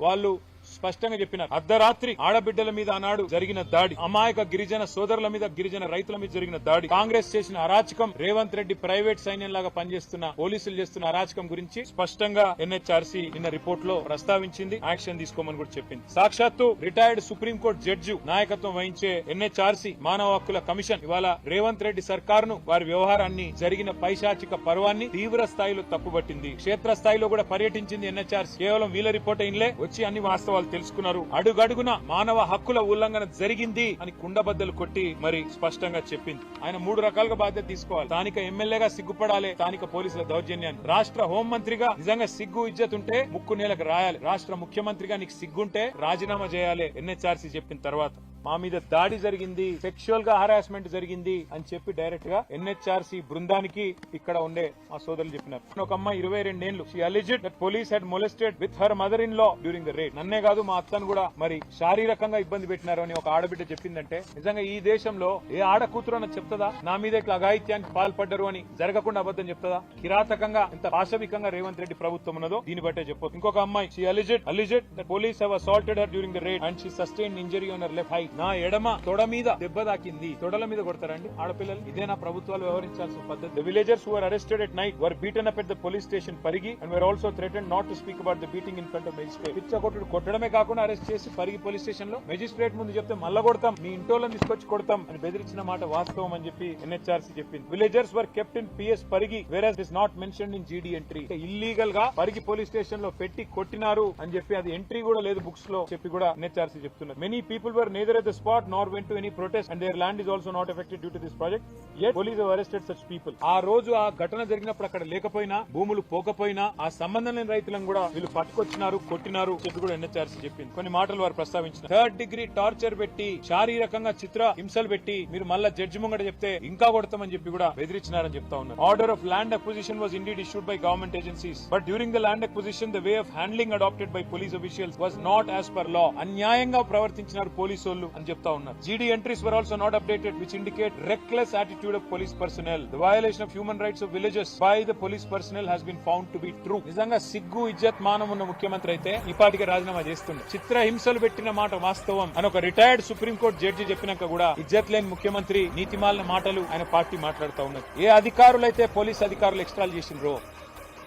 వాళ్ళు స్పష్టంగా చెప్పినారు. అర్ధరాత్రి ఆడబిడ్డల మీద ఆనాడు జరిగిన దాడి అమాయక గిరిజన సోదరుల మీద గిరిజన రైతుల మీద జరిగిన దాడి కాంగ్రెస్ చేసిన అరాచకం రేవంత్ రెడ్డి ప్రైవేట్ సైన్యం లాగా పనిచేస్తున్న పోలీసులు చేస్తున్న అరాచకం గురించి స్పష్టంగా ఎన్హెచ్ఆర్సీ నిన్న రిపోర్ట్లో ప్రస్తావించింది యాక్షన్ తీసుకోమని కూడా చెప్పింది. సాక్షాత్తు రిటైర్డ్ సుప్రీంకోర్టు జడ్జి నాయకత్వం వహించే ఎన్హెచ్ఆర్సీ మానవ హక్కుల కమిషన్ ఇవాళ రేవంత్ రెడ్డి సర్కారును వారి వ్యవహారాన్ని జరిగిన పైశాచిక పర్వాన్ని తీవ్ర స్థాయిలో తప్పుపట్టింది క్షేత్ర స్థాయిలో కూడా పర్యటించింది ఎన్హెచ్ఆర్సీ. కేవలం వీళ్ళ రిపోర్ట్ ఇన్లే వచ్చి అన్ని వాస్తవాలు తెలుసుకున్నారు. అడుగడుగున మానవ హక్కుల ఉల్లంఘన జరిగింది అని కుండబద్దలు కొట్టి మరి స్పష్టంగా చెప్పింది. ఆయన మూడు రకాలుగా బాధ్యత తీసుకోవాలి. స్థానిక ఎమ్మెల్యేగా సిగ్గుపడాలి స్థానిక పోలీసుల దౌర్జన్యాన్ని. రాష్ట్ర హోంమంత్రిగా నిజంగా సిగ్గు ఇజ్జత్ ఉంటే ముక్కు నేలకు రాయాలి. రాష్ట్ర ముఖ్యమంత్రిగా నీకు సిగ్గుంటే రాజీనామా చేయాలి ఎన్హెచ్ఆర్సీ చెప్పిన తర్వాత. మా మీద దాడి జరిగింది సెక్షువల్గా హరాస్మెంట్ జరిగింది అని చెప్పి డైరెక్ట్గా ఎన్హెచ్ఆర్సీ బృందానికి ఇక్కడ ఉండే మా సోదరులు చెప్పినారు. ఒక అమ్మాయి ఇరవై రెండేళ్ళు she alleged that police had molested with her mother ఇన్లో during the raid నన్నే కాదు మా అత్తను కూడా మరి శారీరకంగా ఇబ్బంది పెట్టినారు అని ఒక ఆడబిడ్డ చెప్పిందంటే నిజంగా ఈ దేశంలో ఏ ఆడ కూతురు అన్న చెప్తుందా? నా మీద ఇట్లా అఘాయిత్యానికి పాల్పడ్డరు అని జరగకుండా అబద్ధం చెప్తుందా? కిరాతకంగా ఇంత పాశవికంగా రేవంత్ రెడ్డి ప్రభుత్వం ఉన్నదో దీన్ని బట్టే చెప్పు ఇంకొక అమ్మాయి she alleged alleged the police have assaulted her during the raid and she sustain injury on her left thigh నా ఎడమ తొడ మీద దెబ్బ తాకింది తొడల మీద కొడతారండి. ఆడపిల్లలు ఇదే నా ప్రభుత్వాలు వ్యవహరించాల్సిన పద్ధతి. The villagers who are arrested at night were beaten up at the police station Parigi and were also threaten not to speak about the beating in front of magistrate పిచ్చకొట్టుడు కొట్టడమే కాకుండా అరెస్ట్ చేసి పరిగి పోలీస్ స్టేషన్లో magistrate ముందు చెప్తే మళ్ళా కొడతాం మీ ఇంటోళ్ళని తీసుకొచ్చి కొడతాం అని బెదిరించిన మాట వాస్తవం అని చెప్పి ఎన్హెచ్ఆర్సీ చెప్పింది. Villagers were kept in PS Parigi where is not mention in GD entry ఇల్లీగల్గా పరిగి పోలీస్ స్టేషన్లో పెట్టి కొట్టినారు అని చెప్పి అది ఎంట్రీ కూడా లేదు బుక్స్లో చెప్పి కూడా ఎన్హెచ్ఆర్సీ చెప్తున్నారు. Many people were neither at the spot nor went to any protest and their land is also not affected due to this project yet police arrested such people ఆ రోజు ఆ ఘటన జరిగినప్పుడు అక్కడ లేకపోయినా భూములు పోకపోయినా ఆ సంబంధం లేని రైతులను కూడా వీళ్ళు పట్టుకొచ్చినారు కొట్టినారు చెప్పి కూడా ఎన్హెచ్ఆర్సీ చెప్పింది. కొన్ని మాటలు వారు ప్రస్తావించిన థర్డ్ డిగ్రీ టార్చర్ పెట్టి శారీరకంగా చిత్ర హింసలు పెట్టి మీరు మళ్ళా జడ్జి ముంగట చెప్తే ఇంకా కొడతామని చెప్పి కూడా బెదిరించినారని చెప్తా ఉన్నారు. Order of land acquisition was indeed issued by government agencies but during the land acquisition the way of handling adapted by police officials was not as per law అన్యాయంగా ప్రవర్తించినారు పోలీసు వాళ్ళు అని చెప్తా ఉన్నారు GD entries were also not updated which indicate reckless attitude of police personnel the violation of human rights of villages by the police personnel has been found to be true నిజంగా సిగ్గు ఇజ్జత్ మానం ఉన్న ముఖ్యమంత్రి అయితే ఈ పాటికి రాజీనామా చేస్తుంది చిత్ర హింసలు పెట్టిన మాట వాస్తవం అని ఒక రిటైర్డ్ సుప్రీంకోర్టు జడ్జి చెప్పినాక కూడా ఇజ్జత్ లేని ముఖ్యమంత్రి నీతిమాలిన మాటలు ఆయన పార్టీ మాట్లాడుతూ ఉన్నది. ఏ అధికారులైతే పోలీస్ అధికారులు ఎక్స్ట్రాల్ చేసిండ్రో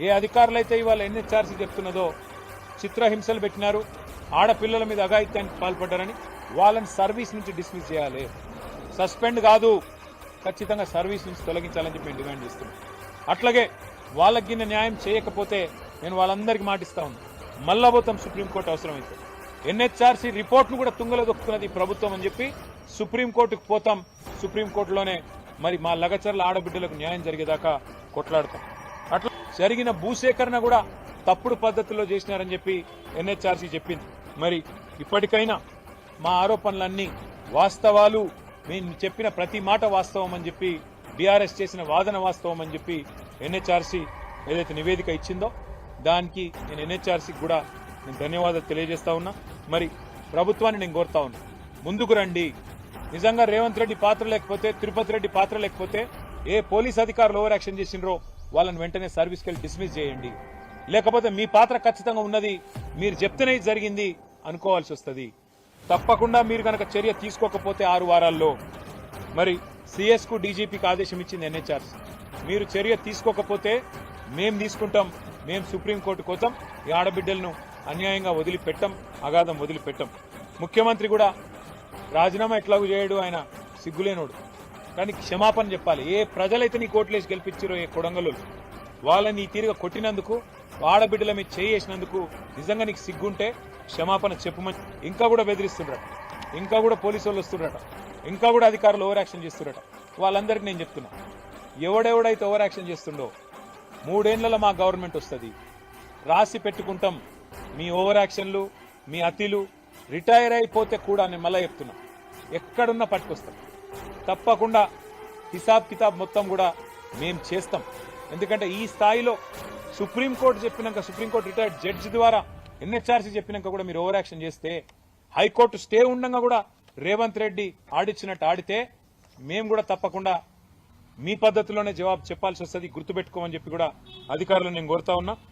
ఏ అధికారులైతే ఇవాళ ఎన్హెచ్ఆర్సీ చెప్తున్నదో చిత్రహింసలు పెట్టినారు ఆడపిల్లల మీద అఘాయిత్యానికి పాల్పడ్డారని వాళ్ళని సర్వీస్ నుంచి డిస్మిస్ చేయాలి. సస్పెండ్ కాదు ఖచ్చితంగా సర్వీస్ నుంచి తొలగించాలని చెప్పి నేను డిమాండ్ చేస్తున్నాను. అట్లాగే వాళ్ళకి న్యాయం చేయకపోతే నేను వాళ్ళందరికీ మాటిస్తా ఉన్నాను మల్లబోతం సుప్రీంకోర్టు అవసరమైతే. ఎన్హెచ్ఆర్సీ రిపోర్ట్ను కూడా తుంగలో దొక్కుతున్నది ఈ ప్రభుత్వం అని చెప్పి సుప్రీంకోర్టుకు పోతాం. సుప్రీంకోర్టులోనే మరి మా లగచర్ల ఆడబిడ్డలకు న్యాయం జరిగేదాకా కొట్లాడతాం. అట్లా జరిగిన భూసేకరణ కూడా తప్పుడు పద్ధతిలో చేసినారని చెప్పి ఎన్హెచ్ఆర్సీ చెప్పింది. మరి ఇప్పటికైనా మా ఆరోపణలన్నీ వాస్తవాలు. మేము చెప్పిన ప్రతి మాట వాస్తవం అని చెప్పి బీఆర్ఎస్ చేసిన వాదన వాస్తవం అని చెప్పి ఎన్హెచ్ఆర్సీ ఏదైతే నివేదిక ఇచ్చిందో దానికి నేను ఎన్హెచ్ఆర్సీకి కూడా నేను ధన్యవాదాలు తెలియజేస్తా ఉన్నా. మరి ప్రభుత్వాన్ని నేను కోరుతా ఉన్నా. ముందుకు రండి. నిజంగా రేవంత్ రెడ్డి పాత్ర లేకపోతే తిరుపతి రెడ్డి పాత్ర లేకపోతే ఏ పోలీస్ అధికారులు ఓవర్ యాక్షన్ చేసిండ్రో వాళ్ళని వెంటనే సర్వీస్కి వెళ్ళి డిస్మిస్ చేయండి. లేకపోతే మీ పాత్ర ఖచ్చితంగా ఉన్నది. మీరు చెప్తేనే జరిగింది. అనుకోవాల్సి వస్తుంది. తప్పకుండా మీరు కనుక చర్య తీసుకోకపోతే ఆరు వారాల్లో. మరి సిఎస్కు డీజీపీకి ఆదేశం ఇచ్చింది ఎన్హెచ్ఆర్సీ మీరు చర్య తీసుకోకపోతే మేం తీసుకుంటాం. మేం సుప్రీంకోర్టు కోతాం ఈ ఆడబిడ్డలను అన్యాయంగా వదిలిపెట్టం అగాధం వదిలిపెట్టం. ముఖ్యమంత్రి కూడా రాజీనామా ఎట్లాగూ చేయడు ఆయన సిగ్గులేనోడు. కానీ క్షమాపణ చెప్పాలి. ఏ ప్రజలైతే నీ కోట్లేసి గెలిపించారో ఏ కొడంగలు వాళ్ళని ఈ తీరుగా కొట్టినందుకు ఆడబిడ్డల మీద చేసినందుకు నిజంగా నీకు సిగ్గుంటే క్షమాపణ చెప్పమని ఇంకా కూడా బెదిరిస్తుండ్రట. ఇంకా కూడా పోలీసు వాళ్ళు వస్తుండ్రట. ఇంకా కూడా అధికారులు ఓవర్ యాక్షన్ చేస్తుండట వాళ్ళందరికీ నేను చెప్తున్నా. ఎవడెవడైతే ఓవర్ యాక్షన్ చేస్తుండో మూడేళ్ళలో మా గవర్నమెంట్ వస్తుంది. రాసి పెట్టుకుంటాం. మీ ఓవర్ యాక్షన్లు మీ అతిలు రిటైర్ అయిపోతే కూడా నేను మళ్ళీ చెప్తున్నా. ఎక్కడున్నా పట్టుకొస్తాం. తప్పకుండా హిసాబ్ కితాబ్ మొత్తం కూడా మేము చేస్తాం. ఎందుకంటే ఈ స్థాయిలో సుప్రీంకోర్టు చెప్పినాక సుప్రీంకోర్టు రిటైర్డ్ జడ్జి ద్వారా ఎన్హెచ్ఆర్సీ చెప్పినాక కూడా మీరు ఓవర్ యాక్షన్ చేస్తే హైకోర్టు స్టే ఉండగా కూడా రేవంత్ రెడ్డి ఆడిచ్చినట్టు ఆడితే మేము కూడా తప్పకుండా మీ పద్ధతిలోనే జవాబు చెప్పాల్సి వస్తుంది గుర్తుపెట్టుకోమని చెప్పి కూడా అధికారులను నేను కోరుతా ఉన్నా.